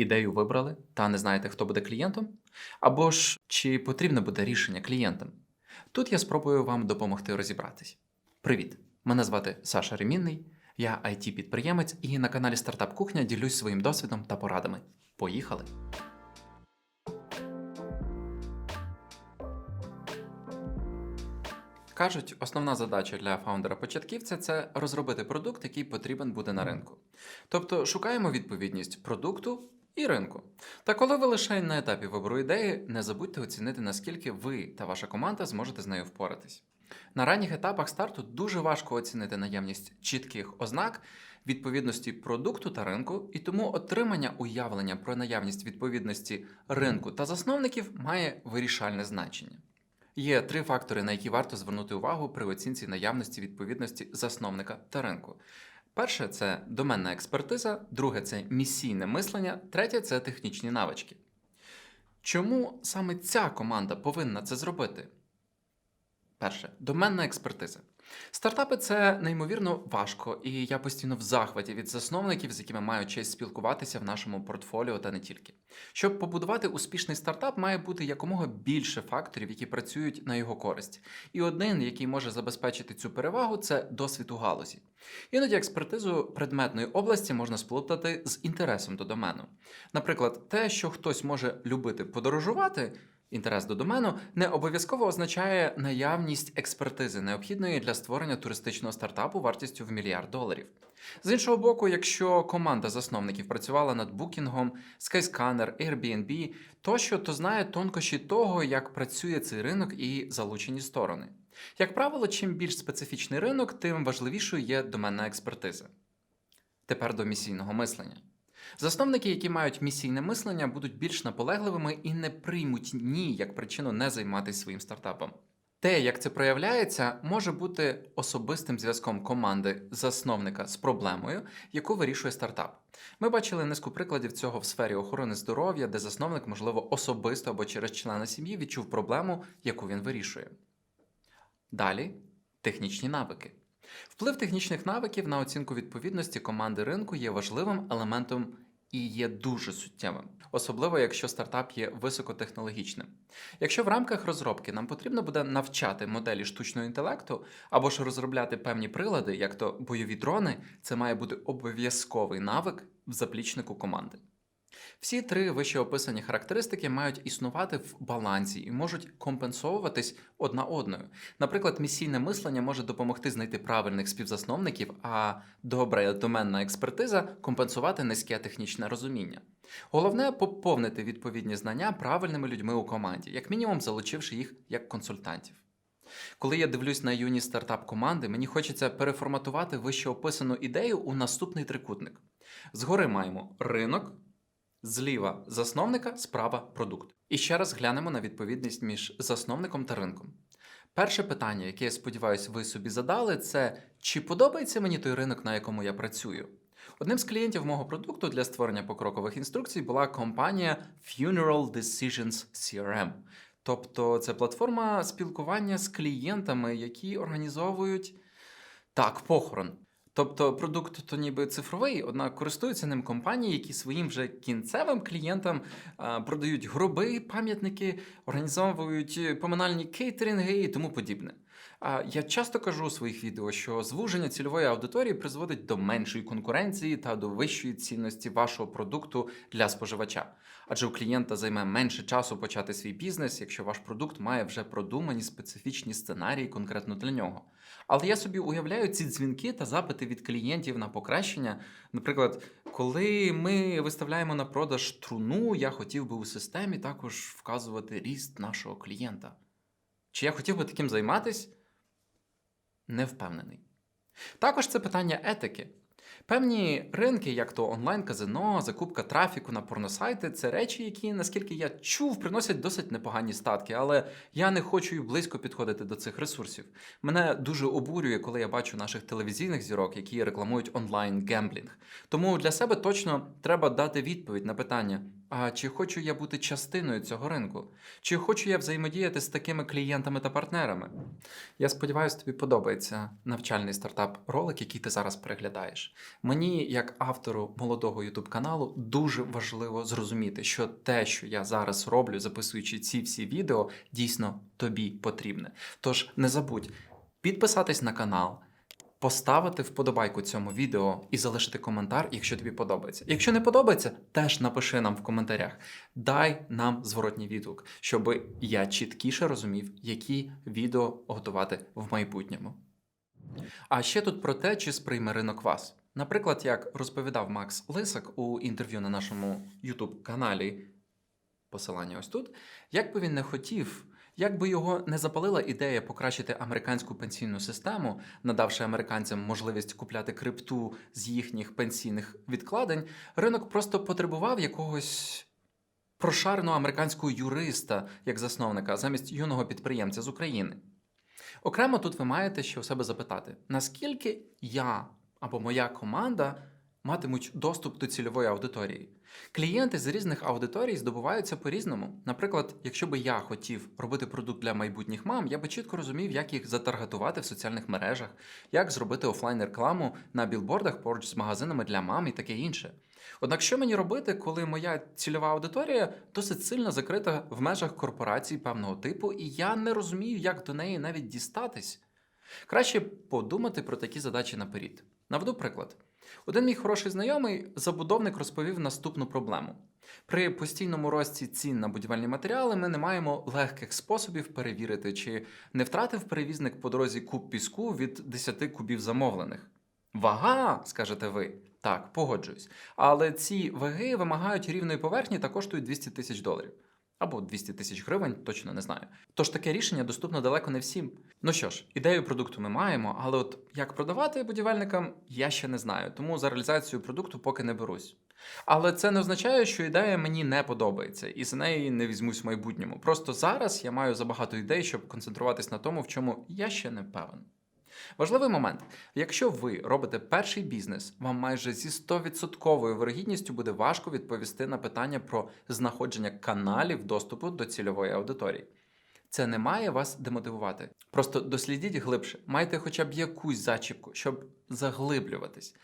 Ідею вибрали та не знаєте, хто буде клієнтом? Або ж чи потрібне буде рішення клієнтам? Тут я спробую вам допомогти розібратись. Привіт! Мене звати Саша Ремінний, я it підприємець і на каналі Стартап Кухня ділюсь своїм досвідом та порадами. Поїхали! Кажуть, основна задача для фаундера-початківця це розробити продукт, який потрібен буде на ринку. Тобто шукаємо відповідність продукту і ринку. Та коли ви лише на етапі вибору ідеї, не забудьте оцінити, наскільки ви та ваша команда зможете з нею впоратись. На ранніх етапах старту дуже важко оцінити наявність чітких ознак відповідності продукту та ринку, і тому отримання уявлення про наявність відповідності ринку та засновників має вирішальне значення. Є три фактори, на які варто звернути увагу при оцінці наявності відповідності засновника та ринку. Перше це доменна експертиза, друге це місійне мислення, третє це технічні навички. Чому саме ця команда повинна це зробити? Перше доменна експертиза. Стартапи це неймовірно важко, і я постійно в захваті від засновників, з якими маю честь спілкуватися в нашому портфоліо та не тільки. Щоб побудувати успішний стартап, має бути якомога більше факторів, які працюють на його користь. І один, який може забезпечити цю перевагу, це досвід у галузі. Іноді експертизу предметної області можна сплутати з інтересом до домену. Наприклад, те, що хтось може любити подорожувати. Інтерес до домену не обов'язково означає наявність експертизи, необхідної для створення туристичного стартапу вартістю в мільярд доларів. З іншого боку, якщо команда засновників працювала над букінгом, Skyscanner, Airbnb тощо, то знає тонкощі того, як працює цей ринок і залучені сторони. Як правило, чим більш специфічний ринок, тим важливішою є доменна експертиза. Тепер до місійного мислення. Засновники, які мають місійне мислення, будуть більш наполегливими і не приймуть ні як причину не займатися своїм стартапом. Те, як це проявляється, може бути особистим зв'язком команди засновника з проблемою, яку вирішує стартап. Ми бачили низку прикладів цього в сфері охорони здоров'я, де засновник, можливо, особисто або через члена сім'ї відчув проблему, яку він вирішує. Далі технічні навики. Вплив технічних навиків на оцінку відповідності команди ринку є важливим елементом і є дуже суттєвим, особливо якщо стартап є високотехнологічним. Якщо в рамках розробки нам потрібно буде навчати моделі штучного інтелекту або ж розробляти певні прилади, як то бойові дрони, це має бути обов'язковий навик в заплічнику команди. Всі три вище описані характеристики мають існувати в балансі і можуть компенсовуватись одна одною. Наприклад, місійне мислення може допомогти знайти правильних співзасновників, а добра доменна експертиза компенсувати низьке технічне розуміння. Головне поповнити відповідні знання правильними людьми у команді, як мінімум залучивши їх як консультантів. Коли я дивлюсь на юні стартап команди, мені хочеться переформатувати вище описану ідею у наступний трикутник. Згори маємо ринок. Зліва засновника, справа продукт. І ще раз глянемо на відповідність між засновником та ринком. Перше питання, яке я сподіваюся, ви собі задали, це чи подобається мені той ринок, на якому я працюю? Одним з клієнтів мого продукту для створення покрокових інструкцій була компанія Funeral Decisions CRM. Тобто це платформа спілкування з клієнтами, які організовують так, похорон. Тобто продукт то ніби цифровий, однак користуються ним компанії, які своїм вже кінцевим клієнтам продають гроби, пам'ятники, організовують поминальні кейтеринги і тому подібне. А я часто кажу у своїх відео, що звуження цільової аудиторії призводить до меншої конкуренції та до вищої цінності вашого продукту для споживача. Адже у клієнта займе менше часу почати свій бізнес, якщо ваш продукт має вже продумані специфічні сценарії конкретно для нього. Але я собі уявляю ці дзвінки та запити від клієнтів на покращення. Наприклад, коли ми виставляємо на продаж труну, я хотів би у системі також вказувати ріст нашого клієнта. Чи я хотів би таким займатись? Не впевнений. Також це питання етики. Певні ринки, як то онлайн-казино, закупка трафіку на порносайти, це речі, які, наскільки я чув, приносять досить непогані статки, але я не хочу й близько підходити до цих ресурсів. Мене дуже обурює, коли я бачу наших телевізійних зірок, які рекламують онлайн гемблінг. Тому для себе точно треба дати відповідь на питання, а чи хочу я бути частиною цього ринку? Чи хочу я взаємодіяти з такими клієнтами та партнерами? Я сподіваюся, тобі подобається навчальний стартап-ролик, який ти зараз переглядаєш. Мені, як автору молодого youtube каналу, дуже важливо зрозуміти, що те, що я зараз роблю, записуючи ці всі відео, дійсно тобі потрібне. Тож не забудь підписатись на канал. Поставити вподобайку цьому відео і залишити коментар, якщо тобі подобається. Якщо не подобається, теж напиши нам в коментарях. Дай нам зворотній відгук, щоб я чіткіше розумів, які відео готувати в майбутньому. А ще тут про те, чи сприйме ринок вас. Наприклад, як розповідав Макс Лисак у інтерв'ю на нашому YouTube каналі, посилання ось тут, як би він не хотів, як би його не запалила ідея покращити американську пенсійну систему, надавши американцям можливість купляти крипту з їхніх пенсійних відкладень, ринок просто потребував якогось прошареного американського юриста як засновника замість юного підприємця з України. Окремо тут ви маєте ще у себе запитати, наскільки я або моя команда матимуть доступ до цільової аудиторії. Клієнти з різних аудиторій здобуваються по-різному. Наприклад, якщо би я хотів робити продукт для майбутніх мам, я би чітко розумів, як їх затаргетувати в соціальних мережах, як зробити офлайн рекламу на білбордах поруч з магазинами для мам і таке інше. Однак, що мені робити, коли моя цільова аудиторія досить сильно закрита в межах корпорацій певного типу, і я не розумію, як до неї навіть дістатись? Краще подумати про такі задачі наперед. Наведу приклад. Один мій хороший знайомий забудовник розповів наступну проблему. При постійному рості цін на будівельні матеріали ми не маємо легких способів перевірити, чи не втратив перевізник по дорозі куб піску від 10 кубів замовлених. Вага, скажете ви. Так, погоджуюсь. Але ці ваги вимагають рівної поверхні та коштують 200 тисяч доларів. Або 200 тисяч гривень, точно не знаю. Тож таке рішення доступно далеко не всім. Ну що ж, ідею продукту ми маємо, але от як продавати будівельникам, я ще не знаю, тому за реалізацію продукту поки не берусь. Але це не означає, що ідея мені не подобається, і за неї не візьмусь в майбутньому. Просто зараз я маю забагато ідей, щоб концентруватись на тому, в чому я ще не певен. Важливий момент: якщо ви робите перший бізнес, вам майже зі 100% вирогідністю буде важко відповісти на питання про знаходження каналів доступу до цільової аудиторії. Це не має вас демотивувати. Просто дослідіть глибше, майте хоча б якусь зачіпку, щоб заглиблюватись.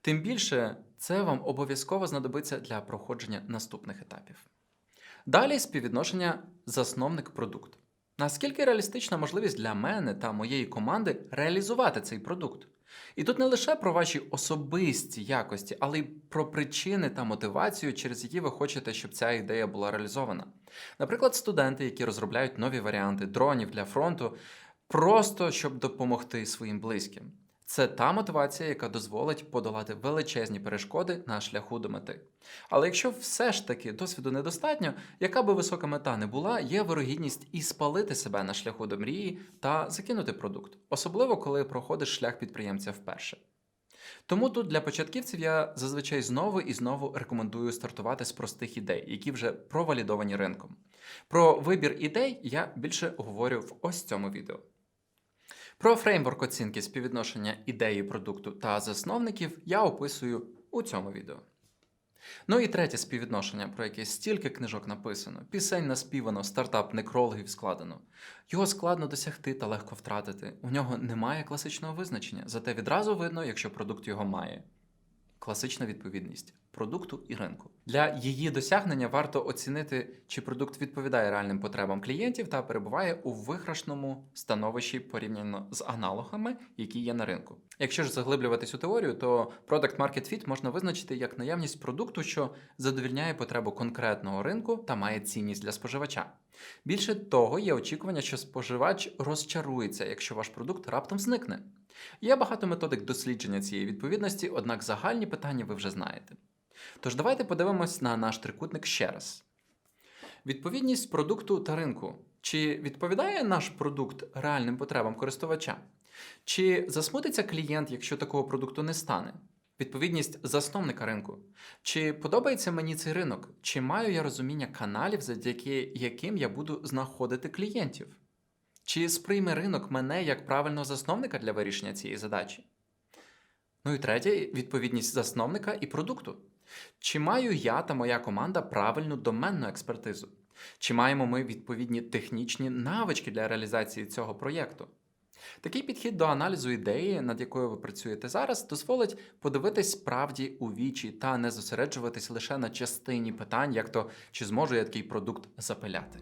Тим більше це вам обов'язково знадобиться для проходження наступних етапів. Далі співвідношення засновник-продукт. Наскільки реалістична можливість для мене та моєї команди реалізувати цей продукт? І тут не лише про ваші особисті якості, але й про причини та мотивацію, через які ви хочете, щоб ця ідея була реалізована. Наприклад, студенти, які розробляють нові варіанти дронів для фронту, просто щоб допомогти своїм близьким. Це та мотивація, яка дозволить подолати величезні перешкоди на шляху до мети. Але якщо все ж таки досвіду недостатньо, яка би висока мета не була, є вирогідність і спалити себе на шляху до мрії та закинути продукт, особливо коли проходиш шлях підприємця вперше. Тому тут для початківців я зазвичай знову і знову рекомендую стартувати з простих ідей, які вже провалідовані ринком. Про вибір ідей я більше говорю в ось цьому відео. Про фреймворк оцінки співвідношення ідеї продукту та засновників я описую у цьому відео. Ну і третє співвідношення, про яке стільки книжок написано, пісень наспівано, стартап некрологів складено. Його складно досягти та легко втратити. У нього немає класичного визначення, зате відразу видно, якщо продукт його має. Класична відповідність продукту і ринку. Для її досягнення варто оцінити, чи продукт відповідає реальним потребам клієнтів та перебуває у виграшному становищі порівняно з аналогами, які є на ринку. Якщо ж заглиблюватись у теорію, то Product Market Fit можна визначити як наявність продукту, що задовільняє потребу конкретного ринку та має цінність для споживача. Більше того, є очікування, що споживач розчарується, якщо ваш продукт раптом зникне. Є багато методик дослідження цієї відповідності, однак загальні питання ви вже знаєте. Тож давайте подивимось на наш трикутник ще раз. Відповідність продукту та ринку. Чи відповідає наш продукт реальним потребам користувача? Чи засмутиться клієнт, якщо такого продукту не стане? Відповідність засновника ринку. Чи подобається мені цей ринок? Чи маю я розуміння каналів, завдяки яким я буду знаходити клієнтів? Чи сприйме ринок мене як правильного засновника для вирішення цієї задачі? Ну і третє відповідність засновника і продукту. Чи маю я та моя команда правильну доменну експертизу? Чи маємо ми відповідні технічні навички для реалізації цього проєкту? Такий підхід до аналізу ідеї, над якою ви працюєте зараз, дозволить подивитись справді у вічі та не зосереджуватись лише на частині питань, як то чи зможу я такий продукт запиляти.